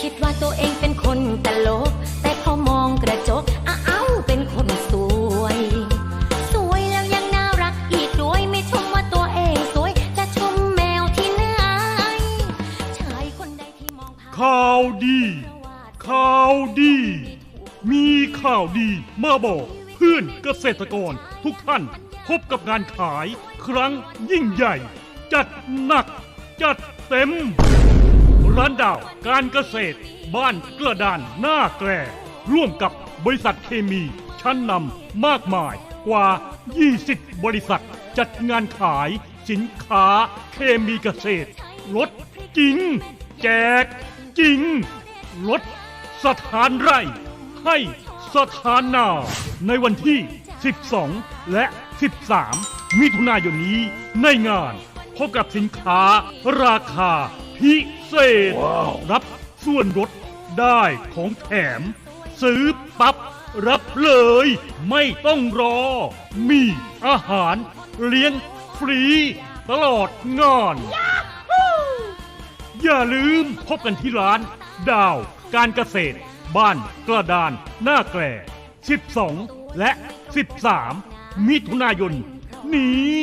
คิดว่าตัวเองเป็นคนตลก แต่พอมองกระจกอ้าวเป็นคนสวย สวยแล้วยังน่ารักอีกด้วยไม่ชมว่าตัวเองสวย จะชมแมวที่ไหนชายคนใดที่มองผ่านข่าวดี ข่าวดี มีข่าวดีมาบอก เพื่อนเกษตรกรทุกท่านพบกับงานขายครั้งยิ่งใหญ่ จัดหนัก จัดเต็ม ร้านดาว การเกษตร บ้านกระดานหน้าแกรร่วมกับบริษัทเคมี ชั้นนำมากมายกว่า 20 บริษัท จัดงานขายสินค้าเคมีเกษตรลดจริง แจกจริงลดสถานไร่ ให้สถานนา ในวันที่ 12 และ 13 มิถุนายนนี้ในงาน พบกับสินค้าราคา พิเศษ รับส่วนลดได้ของแถม ซื้อปั๊บรับเลย ไม่ต้องรอ มีอาหารเลี้ยงฟรี ตลอดงาน อย่าลืมพบกันที่ร้าน ดาวการเกษตร บ้านกระดานหน้าแกร่12 และ 13 มิถุนายน นี้